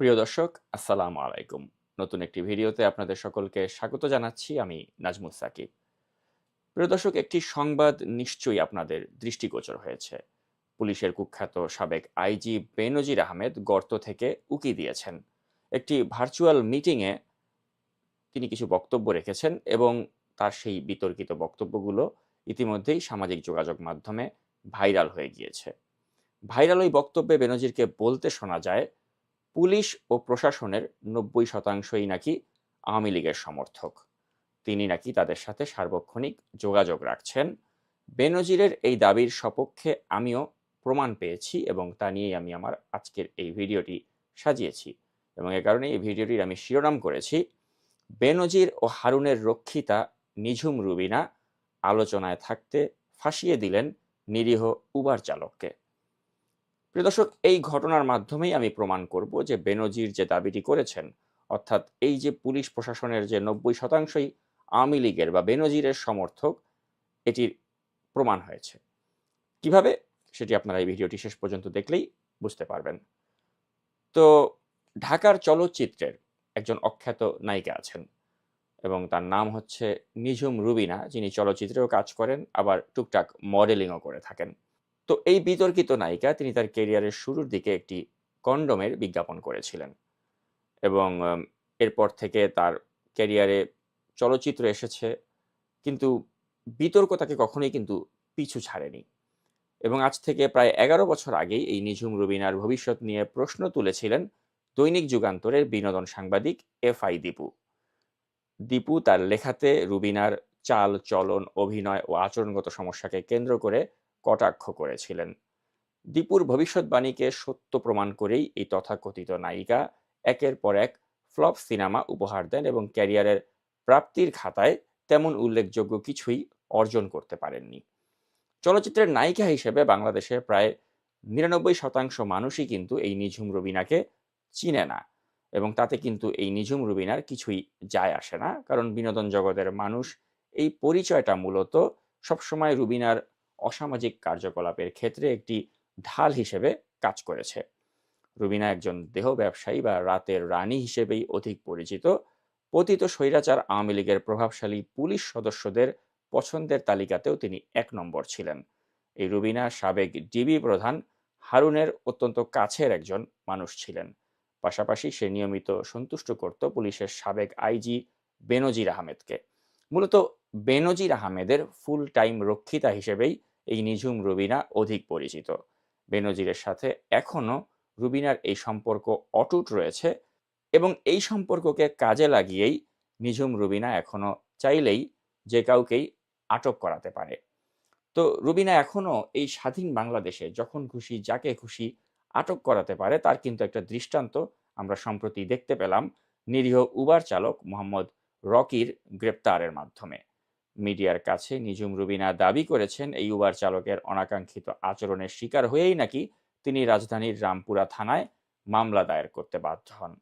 প্রিয় দর্শক, আসসালামু আলাইকুম। নতুন একটি ভিডিওতে আপনাদের সকলকে স্বাগত জানাচ্ছি আমি নাজমুল সাকিব। প্রিয় দর্শক, একটি সংবাদ নিশ্চয়ই আপনাদের দৃষ্টিগোচর হয়েছে। পুলিশের কুখ্যাত সাবেক আইজি বেনজির আহমেদ গর্ত থেকে উকি দিয়েছেন। একটি ভার্চুয়াল মিটিংয়ে তিনি কিছু বক্তব্য রেখেছেন এবং তার সেই বিতর্কিত বক্তব্যগুলো ইতিমধ্যেই সামাজিক যোগাযোগ মাধ্যমে ভাইরাল হয়ে গিয়েছে। ভাইরাল ওই বক্তব্যে বেনজিরকে বলতে শোনা যায় পুলিশ ও প্রশাসনের নব্বই শতাংশই নাকি আওয়ামী লীগের সমর্থক। তিনি নাকি তাদের সাথে সার্বক্ষণিক যোগাযোগ রাখছেন। বেনজিরের এই দাবির সপক্ষে আমিও প্রমাণ পেয়েছি এবং তা নিয়েই আমি আমার আজকের এই ভিডিওটি সাজিয়েছি এবং এ কারণে এই ভিডিওটির আমি শিরোনাম করেছি, বেনজির ও হারুনের রক্ষিতা নিঝুম রুবিনা আলোচনায় থাকতে ফাঁসিয়ে দিলেন নিরীহ উবার চালককে। প্রিয় দর্শক, এই ঘটনার মাধ্যমেই আমি প্রমাণ করব যে বেনজির যে দাবিটি করেছেন, অর্থাৎ এই যে পুলিশ প্রশাসনের যে নব্বই শতাংশই আওয়ামী লীগের বা বেনজিরের সমর্থক, এটির প্রমাণ হয়েছে। কীভাবে? সেটি আপনারা এই ভিডিওটি শেষ পর্যন্ত দেখলেই বুঝতে পারবেন। তো ঢাকার চলচ্চিত্রের একজন অখ্যাত নায়িকা আছেন এবং তার নাম হচ্ছে নিঝুম রুবিনা, যিনি চলচ্চিত্রেও কাজ করেন, আবার টুকটাক মডেলিংও করে থাকেন। তো এই বিতর্কিত নায়িকা তিনি তার কেরিয়ারের শুরুর দিকে একটি কন্ডোমের বিজ্ঞাপন করেছিলেন এবং এরপর থেকে তার ক্যারিয়ারে চলচ্চিত্র এসেছে, কিন্তু বিতর্ক তাকে কখনোই কিন্তু পিছু ছাড়েনি এবং আজ থেকে প্রায় এগারো বছর আগেই এই নিঝুম রুবিনার ভবিষ্যৎ নিয়ে প্রশ্ন তুলেছিলেন দৈনিক যুগান্তরের বিনোদন সাংবাদিক এফ আই দীপু। দীপু তার লেখাতে রুবিনার চাল, চলন, অভিনয় ও আচরণগত সমস্যাকে কেন্দ্র করে কটাক্ষ করেছিলেন। দীপুর ভবিষ্যৎবাণীকে সত্য প্রমাণ করেই এই তথাকথিত নায়িকা একের পর এক ফ্লপ সিনেমা উপহার দেন এবং ক্যারিয়ারের প্রাপ্তির খাতায় তেমন উল্লেখযোগ্য কিছুই অর্জন করতে পারেননি। চলচ্চিত্রের নায়িকা হিসেবে বাংলাদেশে প্রায় নিরানব্বই শতাংশ মানুষই কিন্তু এই নিঝুম রবিনাকে চিনে না এবং তাতে কিন্তু এই নিঝুম রুবিনার কিছুই যায় আসে না। কারণ বিনোদন জগতের মানুষ এই পরিচয়টা মূলত সবসময় রুবিনার অসামাজিক কার্যকলাপের ক্ষেত্রে একটি ঢাল হিসেবে কাজ করেছে। রুবিনা একজন দেহ ব্যবসায়ী বা রাতের রানী হিসেবেই অধিক পরিচিত। পতিত স্বৈরাচার আওয়ামী লীগের প্রভাবশালী পুলিশ সদস্যদের পছন্দের তালিকাতেও তিনি এক নম্বর ছিলেন। এই রুবিনা সাবেক ডিবি প্রধান হারুনের অত্যন্ত কাছের একজন মানুষ ছিলেন। পাশাপাশি সে নিয়মিত সন্তুষ্ট করত পুলিশের সাবেক আইজি বেনজির আহমেদকে। মূলত বেনজির আহমেদের ফুল টাইম রক্ষিতা হিসেবেই এই নিঝুম রুবিনা অধিক পরিচিত। বেনজিরের সাথে এখনও রুবিনার এই সম্পর্ক অটুট রয়েছে এবং এই সম্পর্ককে কাজে লাগিয়েই নিঝুম রুবিনা এখনও চাইলেই যে কাউকেই আটক করাতে পারে। তো রুবিনা এখনও এই স্বাধীন বাংলাদেশে যখন খুশি, যাকে খুশি আটক করাতে পারে, তার কিন্তু একটা দৃষ্টান্ত আমরা সম্প্রতি দেখতে পেলাম নিরীহ উবার চালক মোহাম্মদ রকির গ্রেপ্তারের মাধ্যমে। মিডিয়ার কাছে নিজুম রুবিনা দাবি করেছেন, এই উবার চালকের অনাকাঙ্ক্ষিত আচরণের শিকার হয়েই নাকি তিনি রাজধানীর রামপুরা থানায় মামলা দায়ের করতে বাধ্য হন।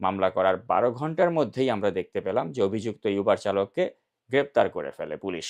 মামলা করার বারো ঘণ্টার মধ্যেই আমরা দেখতে পেলাম যে অভিযুক্ত এই উবার চালককে গ্রেপ্তার করে ফেলে পুলিশ।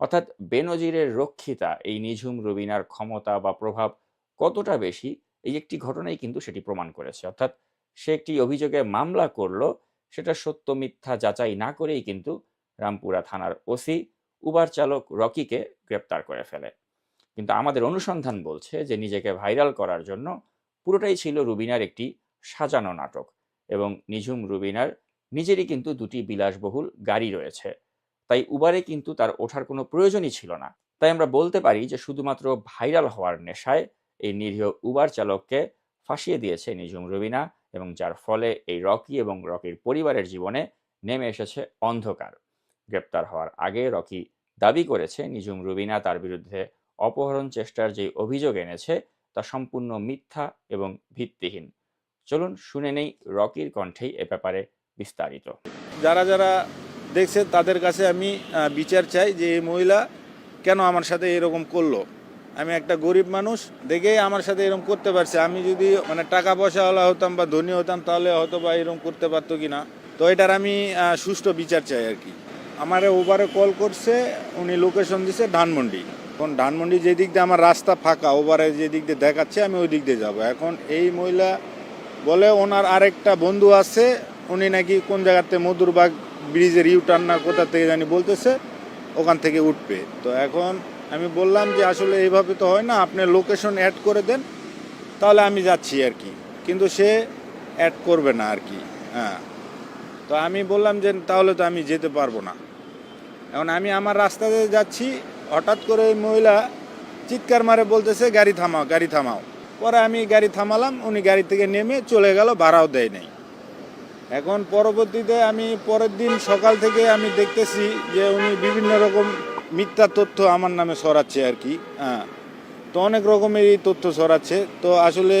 অর্থাৎ বেনজিরের রক্ষিতা এই নিঝুম রুবিনার ক্ষমতা বা প্রভাব কতটা বেশি, এই একটি ঘটনাই কিন্তু সেটি প্রমাণ করেছে। অর্থাৎ সে একটি অভিযোগে মামলা করল, সেটা সত্য মিথ্যা যাচাই না করেই কিন্তু রামপুরা থানার ওসি, উবার চালক রকিকে গ্রেপ্তার করে ফেলে। কিন্তু আমাদের অনুসন্ধান বলছে যে, নিজেকে ভাইরাল করার জন্য পুরোটাই ছিল রুবিনার একটি সাজানো নাটক এবং নিঝুম রুবিনার নিজেরই কিন্তু দুটি বিলাসবহুল গাড়ি রয়েছে। তাই উবারে কিন্তু তার ওঠার কোনো প্রয়োজনই ছিল না। তাই আমরা বলতে পারি যে, শুধুমাত্র ভাইরাল হওয়ার নেশায় এই নিরীহ উবার চালককে ফাঁসিয়ে দিয়েছে নিঝুম রুবিনা এবং যার ফলে এই রকি এবং রকির পরিবারের জীবনে নেমে এসেছে অন্ধকার। গ্রেপ্তার হওয়ার আগে রকি দাবি করেছে, নিঝুম রুবিনা তার বিরুদ্ধে অপহরণ চেষ্টার যে অভিযোগ এনেছে, তা সম্পূর্ণ মিথ্যা এবং ভিত্তিহীন। চলুন শুনে নেই রকির কণ্ঠেই এ ব্যাপারে বিস্তারিত। যারা যারা দেখছে তাদের কাছে আমি বিচার চাই যে এই মহিলা কেন আমার সাথে এরকম করল। আমি একটা গরিব মানুষ, দেখেই আমার সাথে এরকম করতে পারছে। আমি যদি মানে টাকা পয়সাওয়ালা হতাম বা ধনী হতাম, তাহলে হয়তো বা এরকম করতে পারতো কি না তো এটার আমি সুষ্ঠু বিচার চাই আর কি। আমার ওভারে কল করছে, উনি লোকেশন দিছে ধানমন্ডি। এখন ধানমন্ডি যেদিক দিয়ে আমার রাস্তা ফাঁকা ওভারে যে দিক দিয়ে দেখাচ্ছে, আমি ওই দিক দিয়ে যাব। এখন এই মহিলা বলে, ওনার আরেকটা বন্ধু আছে, উনি নাকি কোন জায়গাতে মধুরবাগ ব্রিজের ইউটার্ন না কোথা থেকে জানি বলতেছে, ওখান থেকে উঠবে। তো এখন আমি বললাম যে, আসলে এইভাবে তো হয় না, আপনি লোকেশন অ্যাড করে দেন, তাহলে আমি যাচ্ছি আর কি। কিন্তু সে অ্যাড করবে না আর কি হ্যাঁ। তো আমি বললাম যে, তাহলে তো আমি যেতে পারব না। এখন আমি আমার রাস্তাতে যাচ্ছি, হঠাৎ করে ওই মহিলা চিৎকার মারে বলতেছে, গাড়ি থামাও গাড়ি থামাও। পরে আমি গাড়ি থামালাম, উনি গাড়ি থেকে নেমে চলে গেল, ভাড়াও দেয় নাই। এখন পরবর্তীতে আমি পরের দিন সকাল থেকে আমি দেখতেছি যে উনি বিভিন্ন রকম মিথ্যা তথ্য আমার নামে সরাচ্ছে আর কি হ্যাঁ। তো অনেক রকমের এই তথ্য সরাচ্ছে তো আসলে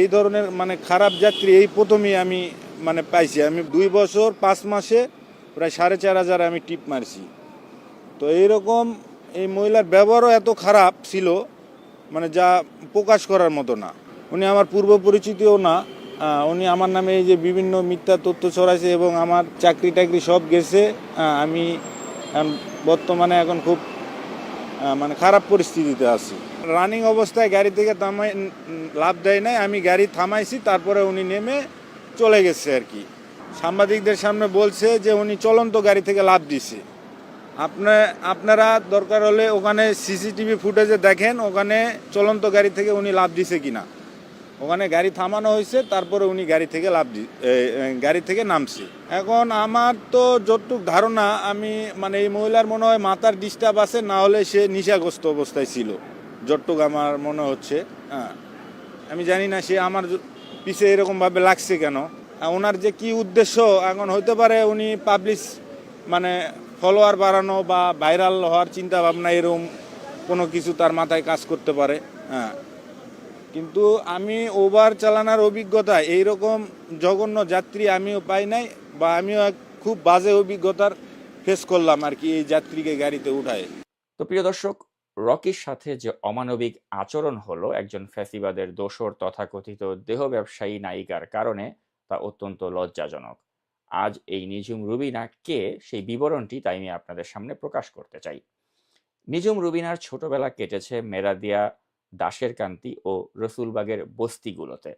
এই ধরনের মানে খারাপ যাত্রী এই প্রথমেই আমি মানে পাইছি। আমি দুই বছর, পাঁচ মাসে প্রায় সাড়ে চার হাজার আমি টিপ মারছি। তো এইরকম এই মহিলার ব্যবহারও এত খারাপ ছিল মানে যা প্রকাশ করার মতো না। উনি আমার পূর্ব পরিচিতিও না উনি আমার নামে এই যে বিভিন্ন মিথ্যা তথ্য ছড়াইছে এবং আমার চাকরি টাকরি সব গেছে আমি বর্তমানে এখন খুব মানে খারাপ পরিস্থিতিতে আছি। রানিং অবস্থায় গাড়ি থেকে থামাই লাভ দেয় নাই, আমি গাড়ি থামাইছি, তারপরে উনি নেমে চলে গেছে আর কি। সাংবাদিকদের সামনে বলছে যে উনি চলন্ত গাড়ি থেকে লাভ দিছে আপনার আপনারা দরকার হলে ওখানে সিসিটিভি ফুটেজে দেখেন ওখানে চলন্ত গাড়ি থেকে উনি লাভ দিছে কিনা। ওখানে গাড়ি থামানো হয়েছে, তারপরে উনি গাড়ি থেকে লাভ দি গাড়ি থেকে নামছে। এখন আমার তো যতটুক ধারণা, আমি মানে এই মহিলার মনে হয় মাথার ডিস্টার্ব আছে, না হলে সে নিশাগ্রস্ত অবস্থায় ছিল। যতটুক আমার মনে হচ্ছে হ্যাঁ। আমি জানি না সে আমার পিছে এরকমভাবে লাগছে কেন। ওনার যে কি উদ্দেশ্য, এখন হতে পারে উনি পাবলিশ মানে ফলোয়ার বাড়ানো বা ভাইরাল হওয়ার চিন্তা ভাবনা এরকম কোনো কিছু তার মাথায় কাজ করতে পারে হ্যাঁ। কিন্তু আমি ওভার চালানোর অভিজ্ঞতা, এইরকম জঘন্য যাত্রী আমিও পাই নাই বা আমিও খুব বাজে অভিজ্ঞতার ফেস করলাম আর কি এই যাত্রীকে গাড়িতে উঠায়। তো প্রিয় দর্শক, রকির সাথে যে অমানবিক আচরণ হলো, একজন ফ্যাসিবাদের দোসর তথাকথিত দেহ ব্যবসায়ী নায়িকার কারণে তা অত্যন্ত লজ্জাজনক। আজ এই নিজুম রুবিনা কে সেই বিবরণটি তাই আমি আপনাদের সামনে প্রকাশ করতে চাই। নিজুম রুবিনার ছোটবেলা কেটেছে মেরাদিয়া দাসের কান্তি ও রসুলবাগের বস্তিগুলোতে।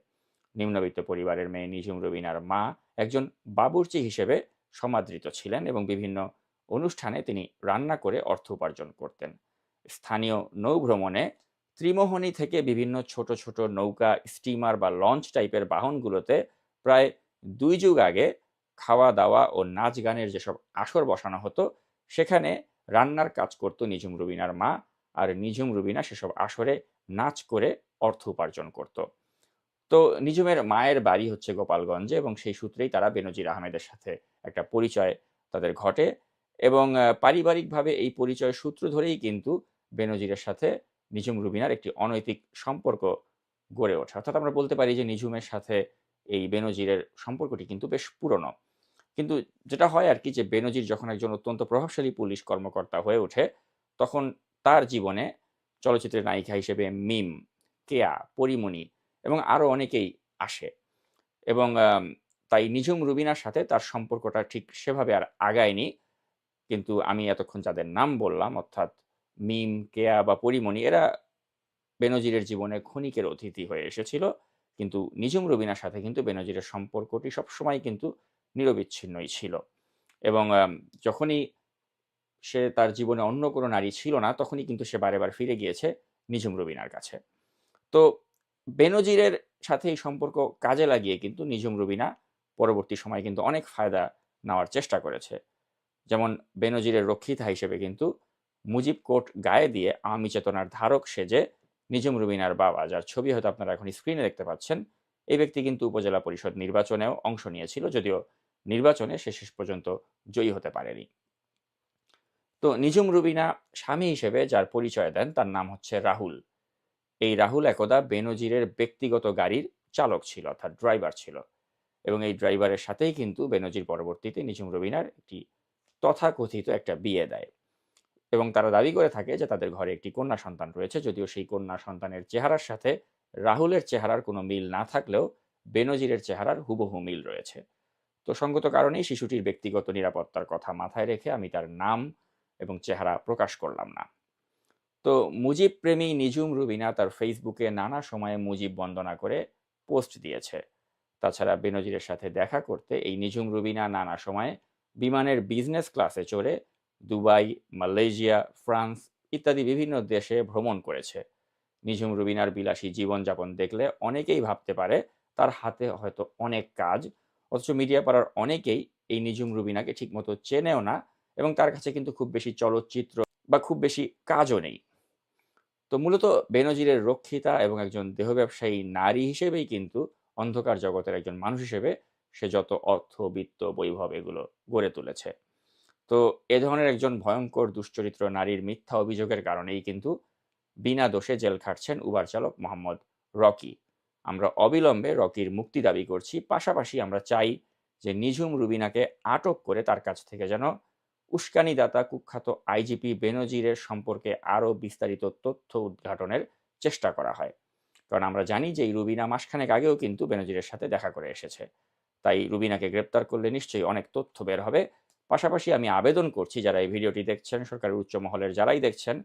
নিম্নবিত্ত পরিবারের মেয়ে নিজুম রুবিনার মা একজন বাবুর্চি হিসেবে সমাদৃত ছিলেন এবং বিভিন্ন অনুষ্ঠানে তিনি রান্না করে অর্থ উপার্জন করতেন। স্থানীয় নৌভ্রমণে ত্রিমোহনী থেকে বিভিন্ন ছোট ছোট নৌকা, স্টিমার বা লঞ্চ টাইপের বাহনগুলোতে প্রায় দুই যুগ আগে খাওয়া দাওয়া ও নাচ গানের যেসব আসর বসানো হতো, সেখানে রান্নার কাজ করত নিঝুম রুবিনার মা আর নিঝুম রুবিনা সেসব আসরে নাচ করে অর্থ উপার্জন করত। তো নিঝুমের মায়ের বাড়ি হচ্ছে গোপালগঞ্জে এবং সেই সূত্রেই তারা বেনজির আহমেদের সাথে একটা পরিচয় তাদের ঘটে এবং পারিবারিকভাবে এই পরিচয় সূত্র ধরেই কিন্তু বেনজিরের সাথে নিঝুম রুবিনার একটি অনৈতিক সম্পর্ক গড়ে ওঠে। অর্থাৎ আমরা বলতে পারি যে নিঝুমের সাথে এই বেনজিরের সম্পর্কটি কিন্তু বেশ পুরনো। কিন্তু যেটা হয় আর কি যে বেনজির যখন একজন অত্যন্ত প্রভাবশালী পুলিশ কর্মকর্তা হয়ে ওঠে, তখন তার জীবনে চলচ্চিত্রের নায়িকা হিসেবে মিম, কেয়া, পরিমণি এবং আরও অনেকেই আসে এবং তাই নিঝুম রুবিনার সাথে তার সম্পর্কটা ঠিক সেভাবে আর আগায়নি। কিন্তু আমি এতক্ষণ যাদের নাম বললাম, অর্থাৎ মিম, কেয়া বা পরিমণি, এরা বেনজিরের জীবনে ক্ষণিকের অতিথি হয়ে এসেছিল। কিন্তু নিঝুম রবিনার সাথে কিন্তু বেনজিরের সম্পর্কটি সবসময় কিন্তু নিরবিচ্ছিন্নই ছিল। এবং আম, যখনই সে তার জীবনে অন্য কোনো নারী ছিল না তখনই কিন্তু সে বারে বার ফিরে গিয়েছে নিঝুম রবিনার কাছে। তো বেনজিরের সাথে এই সম্পর্ক কাজে লাগিয়ে কিন্তু নিঝুম রবিনা পরবর্তী সময় কিন্তু অনেক ফায়দা নেওয়ার চেষ্টা করেছে। যেমন বেনজিরের রক্ষিতা হিসেবে কিন্তু মুজিব কোট গায়ে দিয়ে আওয়ামী চেতনার ধারক সেজে নিঝুম রুবিনার বাবা, যার ছবি হয়তো আপনারা এখন স্ক্রিনে দেখতে পাচ্ছেন, এই ব্যক্তি কিন্তু উপজেলা পরিষদ নির্বাচনেও অংশ নিয়েছিল, যদিও নির্বাচনে সে শেষ পর্যন্ত জয়ী হতে পারেনি। তো নিঝুম রুবিনা স্বামী হিসেবে যার পরিচয় দেন, তার নাম হচ্ছে রাহুল। এই রাহুল একদা বেনজিরের ব্যক্তিগত গাড়ির চালক ছিল, অর্থাৎ ড্রাইভার ছিল। এবং এই ড্রাইভারের সাথেই কিন্তু বেনজির পরবর্তীতে নিঝুম রবিনার একটি তথাকথিত একটা বিয়ে দেয়। এবং তারা দাবি করে থাকে যে তাদের ঘরে একটি কন্যা সন্তান রয়েছে, যদিও সেই কন্যা সন্তানের চেহারার সাথে রাহুলের চেহারার কোনো মিল না থাকলেও বেনজিরের চেহারার হুবহু মিল রয়েছে। তো সঙ্গত কারণেই শিশুটির ব্যক্তিগত নিরাপত্তার কথা মাথায় রেখে আমি তার নাম এবং চেহারা প্রকাশ করলাম না। তো মুজিব প্রেমী নিজুম রুবিনা তার ফেসবুকে নানা সময়ে মুজিব বন্দনা করে পোস্ট দিয়েছে। তাছাড়া বেনজিরের সাথে দেখা করতে এই নিঝুম রুবিনা নানা সময়ে বিমানের বিজনেস ক্লাসে চড়ে দুবাই, মালয়েশিয়া, ফ্রান্স ইত্যাদি বিভিন্ন দেশে ভ্রমণ করেছে। নিঝুম রুবিনার বিলাসী জীবনযাপন দেখলে অনেকেই ভাবতে পারে তার হাতে হয়তো অনেক কাজ, অথচ মিডিয়া পাড়ার অনেকেই এই নিঝুম রুবিনাকে ঠিকমতো চেনেও না এবং তার কাছে কিন্তু খুব বেশি চলচ্চিত্র বা খুব বেশি কাজও নেই। তো মূলত বেনজিরের রক্ষিতা এবং একজন দেহ ব্যবসায়ী নারী হিসেবেই কিন্তু অন্ধকার জগতের একজন মানুষ হিসেবে সে যত অর্থ, বিত্ত, বৈভব এগুলো গড়ে তুলেছে। তো এ ধরনের একজন ভয়ঙ্কর দুশ্চরিত্র নারীর মিথ্যা অভিযোগের কারণেই কিন্তু বিনা দোষে জেল খাটছেন উবার চালক মোহাম্মদ রকি। আমরা অবিলম্বে রকির মুক্তি দাবি করছি, পাশাপাশি আমরা চাই যে নিঝুম রুবিনাকে আটক করে তার কাছ থেকে যেন উস্কানিদাতা কুখ্যাত আইজিপি বেনজিরের সম্পর্কে আরও বিস্তারিত তথ্য উদ্ঘাটনের চেষ্টা করা হয়। কারণ আমরা জানি যে এই রুবিনা মাসখানেক আগেও কিন্তু বেনজিরের সাথে দেখা করে এসেছে। তাই রুবিনাকে গ্রেপ্তার করলে নিশ্চয়ই অনেক তথ্য বের হবে। পাশাপাশি আমি আবেদন করছি, যারা এই ভিডিওটি দেখছেন, সরকারের উচ্চ মহলের যারাই দেখছেন,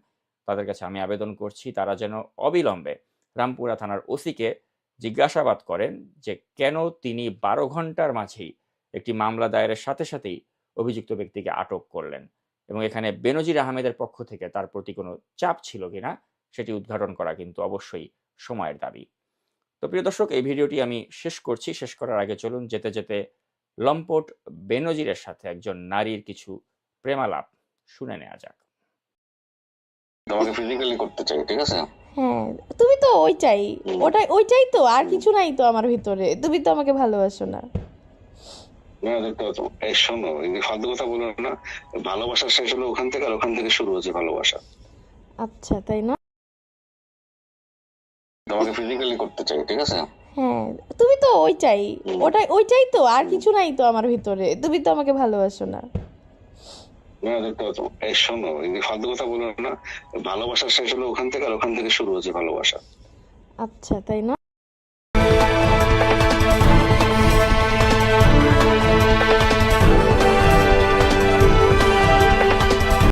তাদের কাছে আমি আবেদন করছি, তারা যেন অবিলম্বে রামপুরা থানার ওসিকে জিজ্ঞাসাবাদ করেন যে কেন তিনি বারো ঘণ্টার মাঝেই একটি মামলা দায়েরের সাথে সাথেই অভিযুক্ত ব্যক্তিকে আটক করলেন এবং এখানে বেনজির আহমেদের পক্ষ থেকে তার প্রতি কোনো চাপ ছিল কিনা সেটি উদ্ঘাটন করা কিন্তু অবশ্যই সময়ের দাবি। তো প্রিয় দর্শক, এই ভিডিওটি আমি শেষ করছি। শেষ করার আগে চলুন যেতে যেতে লম্পট বেনজিরের সাথে একজন নারীর কিছু প্রেমালাপ। শুনে নেওয়া যাক। তোমাকে ফিজিক্যালি করতে চাই ঠিক আছে? হ্যাঁ তুমি তো ওইটাই। ওটাই ওইটাই তো আর কিছু নাই তো আমার ভিতরে। তুমি তো আমাকে ভালোবাসো না। শোনো এই ফালতু কথা বলো না। ভালোবাসা শেষ হলো ওখান থেকে আর ওখান থেকে শুরু হচ্ছে ভালোবাসা। আচ্ছা তাই না? তোমাকে ফিজিক্যালি করতে চাই ঠিক আছে? হ্যাঁ তুমি তো ওইটাই। ওটাই ওইটাই তো আর কিছু নাই তো আমার ভিতরে। তুমি তো আমাকে ভালোবাসো না। শোনো ফালতু কথা বলো না। ভালোবাসা শেষ হলো ওখান থেকে আর ওখান থেকে শুরু হচ্ছে ভালোবাসা। আচ্ছা তাই না?